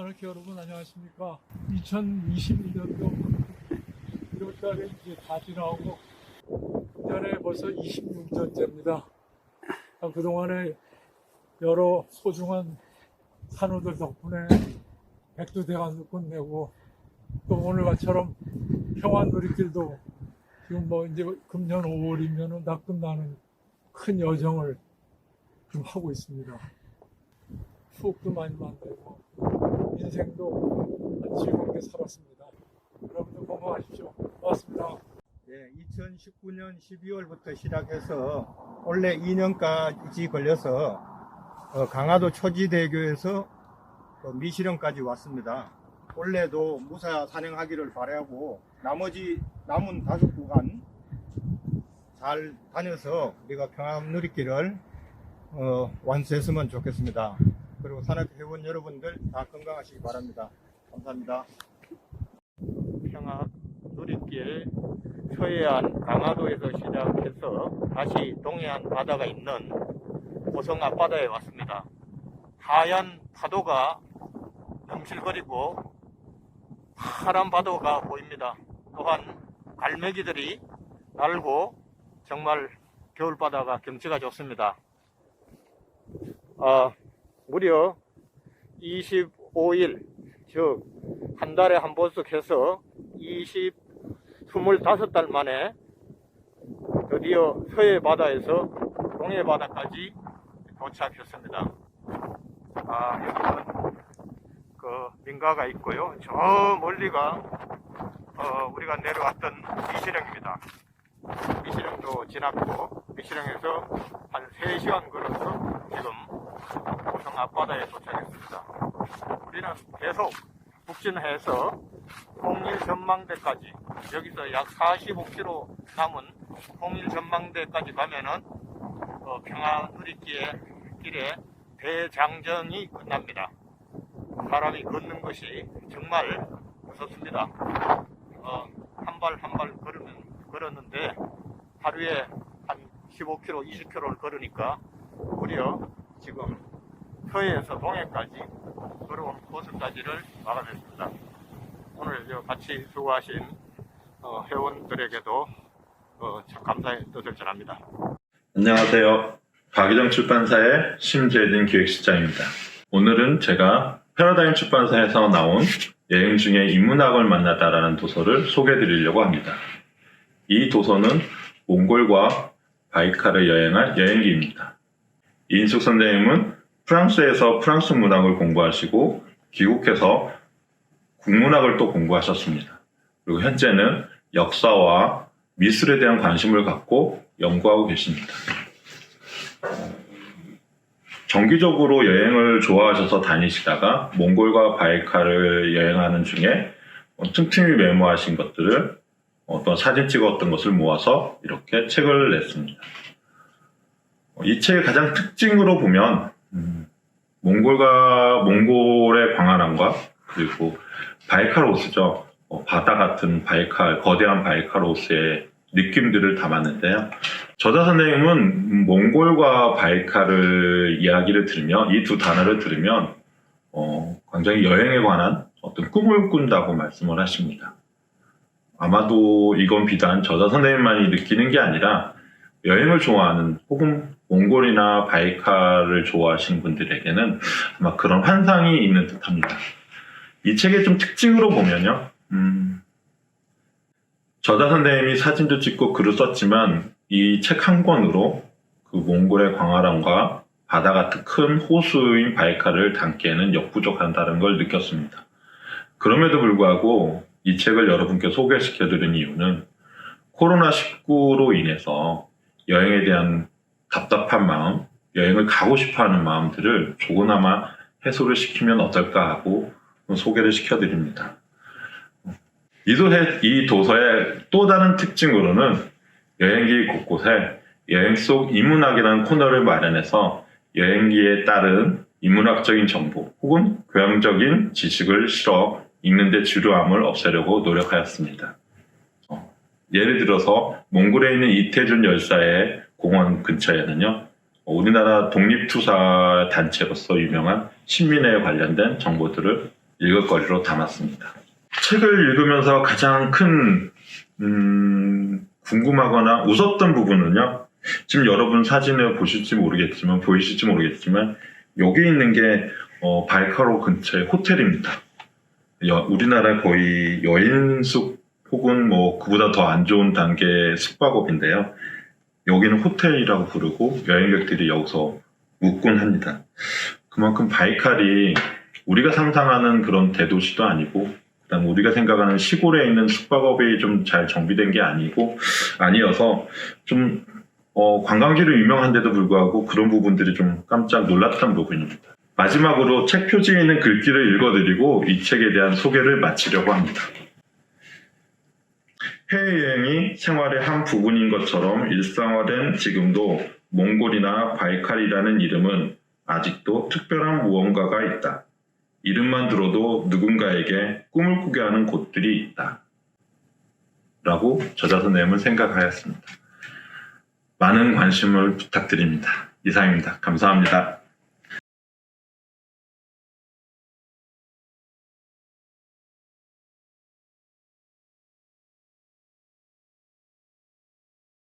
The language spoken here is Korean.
이렇게 여러분 안녕하십니까. 2021년도 1월달에 이제 다 지나오고 내년에 벌써 26년째입니다. 그동안에 여러 소중한 산호들 덕분에 백두대간도 끝내고 또 오늘같처럼 평안놀이길도 지금 뭐 이제 금년 5월이면은 다 끝나는 큰 여정을 지금 하고 있습니다. 추억도 많이 만들고 인생도 즐겁게 살았습니다. 여러분들 건강하십시오. 고맙습니다. 예, 2019년 12월부터 시작해서 원래 2년까지 걸려서 어, 강화도 초지대교에서 어, 미시령까지 왔습니다. 원래도 무사 산행하기를 바라고 나머지 남은 다섯 구간 잘 다녀서 우리가 평안 누리길을 어, 완수했으면 좋겠습니다. 그리고 산악 회원 여러분들 다 건강하시기 바랍니다. 감사합니다. 평안 누리길 서해안 강화도에서 시작해서 다시 동해안 바다가 있는 고성 앞바다에 왔습니다. 하얀 파도가 넘실거리고 파란 파도가 보입니다. 또한 갈매기들이 날고 정말 겨울바다가 경치가 좋습니다. 어, 무려 25일, 즉, 한 달에 한 번씩 해서 20, 25달 만에 드디어 서해 바다에서 동해 바다까지 도착했습니다. 아, 여기는 그 민가가 있고요. 저 멀리가 어, 우리가 내려왔던 미시령입니다. 미시령도 지났고 미시령에서 한 3시간 걸어서 고성 앞바다에 도착했습니다. 우리는 계속 북진해서 통일 전망대까지 여기서 약 45km 남은 통일 전망대까지 가면은 어, 평화 누리길에 길에 대장정이 끝납니다. 사람이 걷는 것이 정말 무섭습니다. 어, 한 발 한 발 걸으면 걸었는데 하루에 한 15km, 20km를 걸으니까 무려 지금 서해에서 동해까지 걸어온 코스까지를 막아냈습니다. 오늘 저 같이 수고하신 어, 회원들에게도 어, 참 감사의 뜻을 전합니다. 안녕하세요. 박유정 출판사의 심재진 기획실장입니다. 오늘은 제가 패러다임 출판사에서 나온 여행 중에 인문학을 만나다라는 도서를 소개해 드리려고 합니다. 이 도서는 몽골과 바이카를 여행한 여행기입니다. 이인숙 선생님은 프랑스에서 프랑스 문학을 공부하시고 귀국해서 국문학을 또 공부하셨습니다. 그리고 현재는 역사와 미술에 대한 관심을 갖고 연구하고 계십니다. 정기적으로 여행을 좋아하셔서 다니시다가 몽골과 바이카를 여행하는 중에 어, 틈틈이 메모하신 것들을 어떤 사진 찍었던 것을 모아서 이렇게 책을 냈습니다. 어, 이 책의 가장 특징으로 보면 음, 몽골과 몽골의 광활함과 그리고 바이칼 호수죠. 어, 바다 같은 바이칼, 거대한 바이칼 호수의 느낌들을 담았는데요. 저자 선생님은 몽골과 바이칼을 이야기를 들으면 이 두 단어를 들으면 어, 굉장히 여행에 관한 어떤 꿈을 꾼다고 말씀을 하십니다. 아마도 이건 비단 저자 선생님만이 느끼는 게 아니라 여행을 좋아하는 혹은 몽골이나 바이칼을 좋아하시는 분들에게는 아마 그런 환상이 있는 듯합니다. 이 책의 좀 특징으로 보면요. 음, 저자 선생님이 사진도 찍고 글을 썼지만 이 책 한 권으로 그 몽골의 광활함과 바다 같은 큰 호수인 바이칼을 담기에는 역부족한다는 걸 느꼈습니다. 그럼에도 불구하고 이 책을 여러분께 소개시켜 드린 이유는 코로나19로 인해서 여행에 대한 답답한 마음, 여행을 가고 싶어 하는 마음들을 조금나마 해소를 시키면 어떨까 하고 소개를 시켜 드립니다. 이, 도서의, 이 도서의 또 다른 특징으로는 여행기 곳곳에 여행 속 인문학이라는 코너를 마련해서 여행기에 따른 인문학적인 정보 혹은 교양적인 지식을 실어 읽는데 주요함을 없애려고 노력하였습니다. 어, 예를 들어서 몽골에 있는 이태준 열사의 공원 근처에는요, 우리나라 독립투사 단체로서 유명한 신민회에 관련된 정보들을 읽을거리로 담았습니다. 책을 읽으면서 가장 큰 음, 궁금하거나 웃었던 부분은요. 지금 여러분 사진을 보실지 모르겠지만 보이실지 모르겠지만 여기 있는 게 어, 발카로 근처의 호텔입니다. 여- 우리나라 거의 여인숙 혹은 뭐 그보다 더 안 좋은 단계의 숙박업인데요. 여기는 호텔이라고 부르고 여행객들이 여기서 묵곤 합니다. 그만큼 바이칼이 우리가 상상하는 그런 대도시도 아니고 그다음 우리가 생각하는 시골에 있는 숙박업이 좀 잘 정비된 게 아니고 아니어서 좀 어, 관광지로 유명한데도 불구하고 그런 부분들이 좀 깜짝 놀랐던 부분입니다. 마지막으로 책 표지에 있는 글귀를 읽어드리고 이 책에 대한 소개를 마치려고 합니다. 해외여행이 생활의 한 부분인 것처럼 일상화된 지금도 몽골이나 바이칼이라는 이름은 아직도 특별한 무언가가 있다. 이름만 들어도 누군가에게 꿈을 꾸게 하는 곳들이 있다. 라고 저자 선생님은 생각하였습니다. 많은 관심을 부탁드립니다. 이상입니다. 감사합니다.